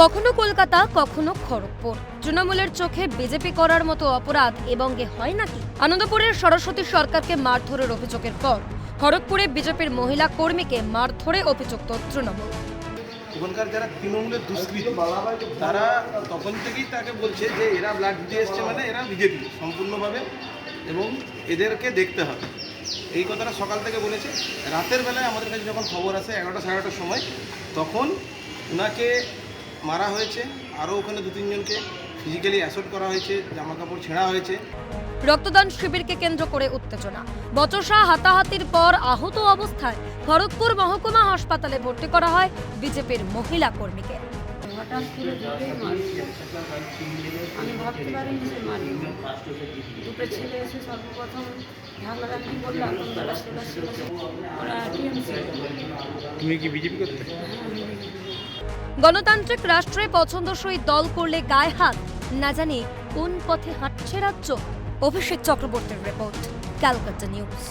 কখনো কলকাতা, কখনো খড়গপুর। তৃণমূলের চোখে বিজেপি করার মতো অপরাধ এবং এ হয় নাকি? আনন্দপুরের সরস্বতী সরকারকে মারধরের অভিযোগের পর খড়গপুরে বিজেপির মহিলা কর্মীকে মারধরে অভিযুক্ত তৃণমূল। ওখানকার যারা তৃণমূলের দুষ্কৃতী, তারা তখন থেকেই তাকে বলছে যে এরা ব্লাড দিতে এসছে মানে এরা বিজেপি সম্পূর্ণভাবে এবং এদেরকে দেখতে হবে। এই কথাটা সকাল থেকে বলেছে। রাতের বেলায় আমাদের কাছে যখন খবর আসে এগারোটা, সাড়ে সময়, তখন ওনাকে মারা হয়েছে। আরও ওখানে দু তিনজনকে ফিজিক্যালি অ্যাসল্ট করা হয়েছে জামা কাপড় ছেঁড়া হয়েছে। রক্তদান শিবিরকে কেন্দ্র করে উত্তেজনা। বচসা হাতাহাতির পর আহত অবস্থায় খড়গপুর মহকুমা হাসপাতালে ভর্তি করা হয় বিজেপির মহিলা কর্মীকে। হঠাৎ করে মারছে আমি ভাবতে পারিনি যে মারি দুটো ছেলে এসে সর্বপ্রথম ঝাগড়াঝাগড়ি করল এখন বেলা ছিল ওরা টিএমসি। তুমি কি বিজেপি করতে? গণতান্ত্রিক রাষ্ট্রে পছন্দসই দল করলে গায়ে হাত। না জানি কোন পথে হাঁটছে রাজ্য। অভিষেক চক্রবর্তীর রিপোর্ট ক্যালকাটা নিউজ।